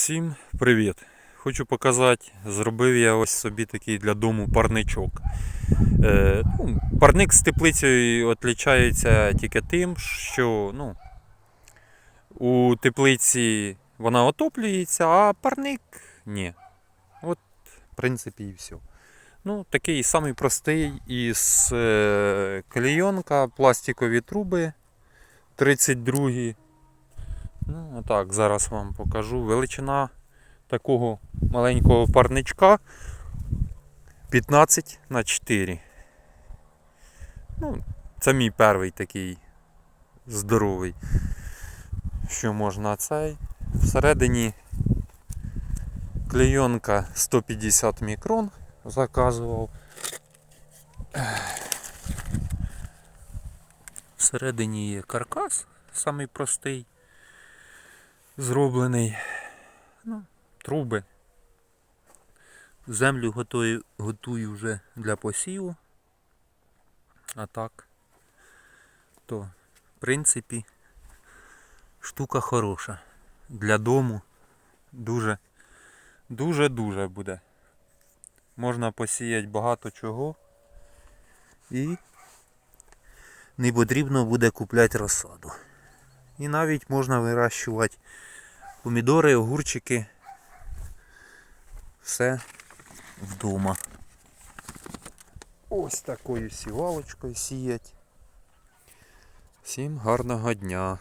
Всім привіт! Хочу показати, зробив я ось собі такий для дому парничок. Е, ну, парник з теплицею відрізняється тільки тим, що ну, у теплиці вона отоплюється, а парник ні. От, в принципі, і все. Ну, такий самий простий із е, клейонка, пластикові труби 32 Ну, отак, зараз вам покажу. Величина такого маленького парничка 15 на 4. Ну, це мій перший такий здоровий. Що можна цей. Всередині клейонка 150 мікрон заказував. Всередині є каркас, самий простий зроблений. Ну, труби. Землю готую, готую вже для посіву. А так, то, в принципі, штука хороша. Для дому дуже, дуже-дуже буде. Можна посіяти багато чого і не потрібно буде купляти розсаду. І навіть можна вирощувати помідори, огурчики. Все вдома. Ось такою сівалочкою сіять. Всім гарного дня!